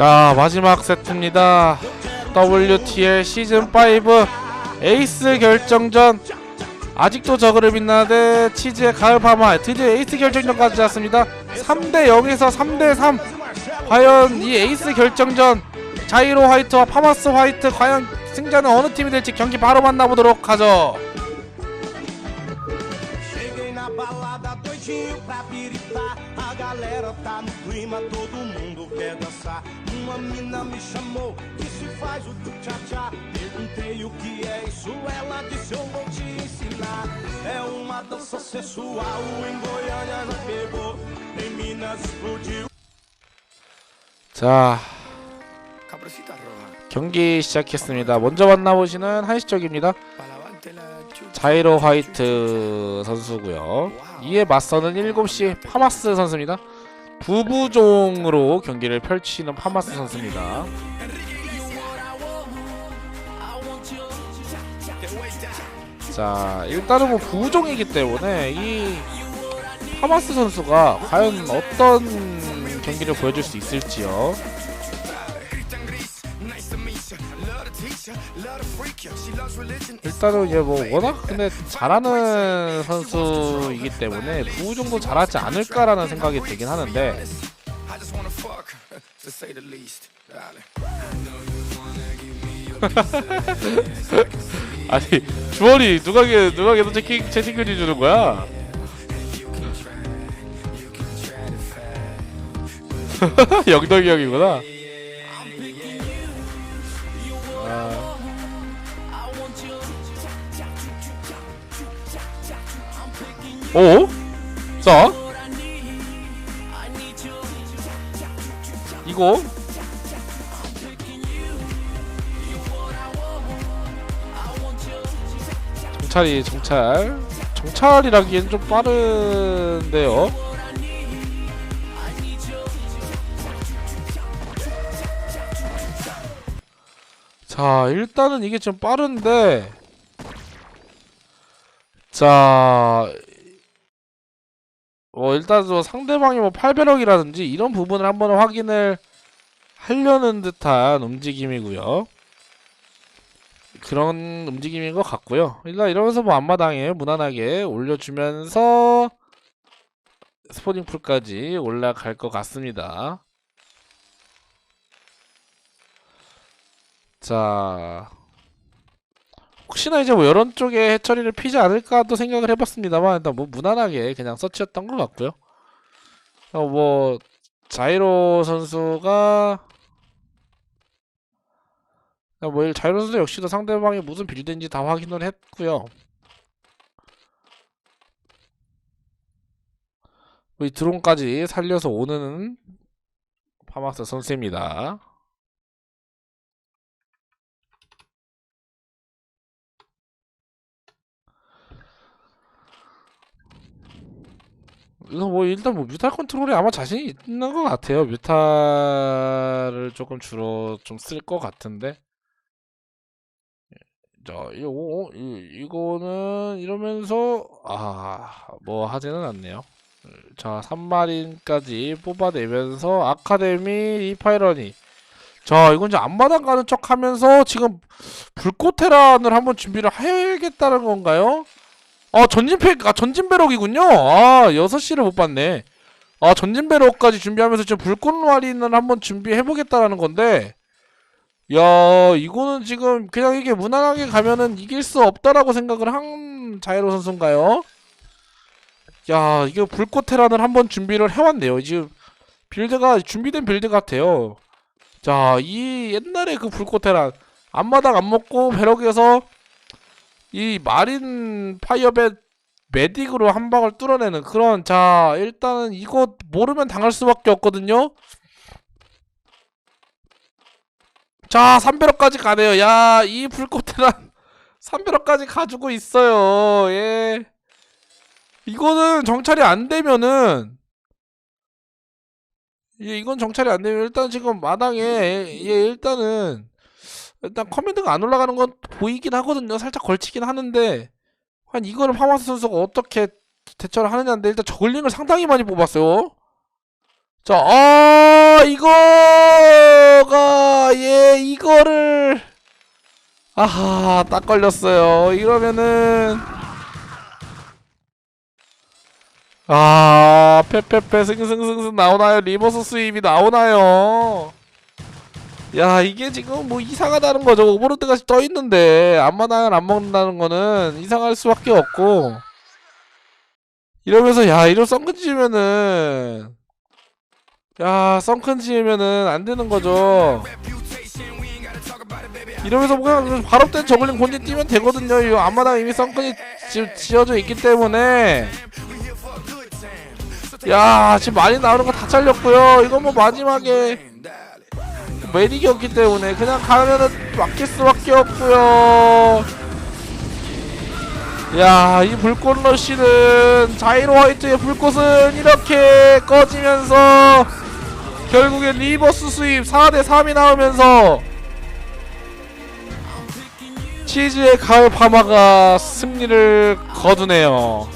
자 마지막 세트입니다. WTL 시즌5 에이스 결정전. 아직도 저그를 빛나대 치즈의 가을 파마 드디어 에이스 결정전까지 왔습니다. 3대 0에서 3대 3 과연 이 에이스 결정전 자이로 화이트와 파마스 화이트 과연 승자는 어느 팀이 될지 경기 바로 만나보도록 하죠 A galera tá no clima, todo mundo quer dançar. Uma mina me chamou, disse faz o tchá-tchá. Perguntei o que é isso, ela disse eu vou te ensinar. É uma dança sensual, em Goiânia não pegou. Em Minas explodiu. 자 경기 시작했습니다 먼저 만나보시는 한시적입니다. 자이로 화이트 선수고요. 이에 맞서는 7시 파마스 선수입니다. 부부종으로 경기를 펼치는 파마스 선수입니다. 자, 일단은 뭐 부부종이기 때문에 이 파마스 선수가 과연 어떤 경기를 보여줄 수 있을지요. 일단은 이제 뭐 워낙 근데 잘하는 선수이기 때문에 부 정도 잘하지 않을까라는 생각이 들긴 하는데. 아니 주원이 누가 걔 누가 걔도 채팅 채팅 글이 주는 거야? 영덕이 형이구나. 오? 자. 이거? 정찰이 정찰. 정찰이라기엔 좀 빠른데요. 자 일단은 이게 좀 빠른데. 자 어, 일단 저 상대방이 뭐 8배럭이라든지 이런 부분을 한번 확인을 하려는 듯한 움직임이고요. 그런 움직임인 것 같고요. 일단 이러면서 뭐 앞마당에 무난하게 올려주면서 스포닝 풀까지 올라갈 것 같습니다. 자, 혹시나 이제 뭐 이런 쪽에 해처리를 피지 않을까도 생각을 해봤습니다만 일단 뭐 무난하게 그냥 서치였던 것 같고요. 어, 뭐 자이로 선수가 어, 뭐 자이로 선수 역시도 상대방이 무슨 빌드인지 다 확인을 했고요. 뭐이 드론까지 살려서 오는 파마스 선수입니다. 뭐 일단 뭐 뮤탈 컨트롤에 아마 자신이 있는 것 같아요. 뮤탈을 조금 주로 좀 쓸 것 같은데. 자, 이, 오, 이, 이거는 이러면서 아, 뭐 하지는 않네요. 자, 3마린까지 뽑아내면서 아카데미 이파이런이 자, 이건 이제 앞마당 가는 척 하면서 지금 불꽃 테란을 한번 준비를 해야겠다는 건가요? 아 전진팩 아 전진배럭이군요. 아 6시를 못 봤네. 아 전진배럭까지 준비하면서 지금 불꽃마린을 한번 준비해보겠다라는 건데. 야 이거는 지금 그냥 이게 무난하게 가면은 이길 수 없다라고 생각을 한 자이로 선수인가요? 야 이거 불꽃 테란을 한번 준비를 해왔네요. 지금 빌드가 준비된 빌드 같아요. 자 이 옛날에 그 불꽃 테란. 앞마당 안 먹고 배럭에서 이 마린 파이어벳 메딕으로 한 방을 뚫어내는 그런 자 일단은 이거 모르면 당할 수밖에 없거든요. 자 3배럭까지 가네요. 야 이 불꽃테란 3배럭까지 가지고 있어요. 예. 이거는 정찰이 안 되면은 예, 이건 정찰이 안 되면 일단 지금 마당에 예, 일단은 일단 커맨드가 안 올라가는 건 보이긴 하거든요. 살짝 걸치긴 하는데 한 이거를 파마스 선수가 어떻게 대처를 하느냐인데 일단 저글링을 상당히 많이 뽑았어요. 자, 아, 이거가, 예, 이거를, 아하, 딱 걸렸어요. 이러면은, 아, 페페페 승승승승 나오나요? 리버스 스윕이 나오나요? 야, 이게 지금 뭐 이상하다는 거죠. 오버로드까지 떠 있는데, 앞마당을 안 먹는다는 거는 이상할 수밖에 없고, 이러면서, 야, 이런 썬큰 지으면은, 야, 썬큰 지으면은 안 되는 거죠. 이러면서 그냥 바로 땐 저글링 본진 뛰면 되거든요. 이 앞마당 이미 썬큰이 지, 지어져 있기 때문에. 야, 지금 많이 나오는 거 다 잘렸고요. 이건 뭐 마지막에 메딕이 없기 때문에 그냥 가면은 막힐 수밖에 없고요. 야, 이 불꽃 러쉬는 자이로 화이트의 불꽃은 이렇게 꺼지면서 결국에 리버스 수입 4대 3이 나오면서 치즈의 가을 파마가 승리를 거두네요.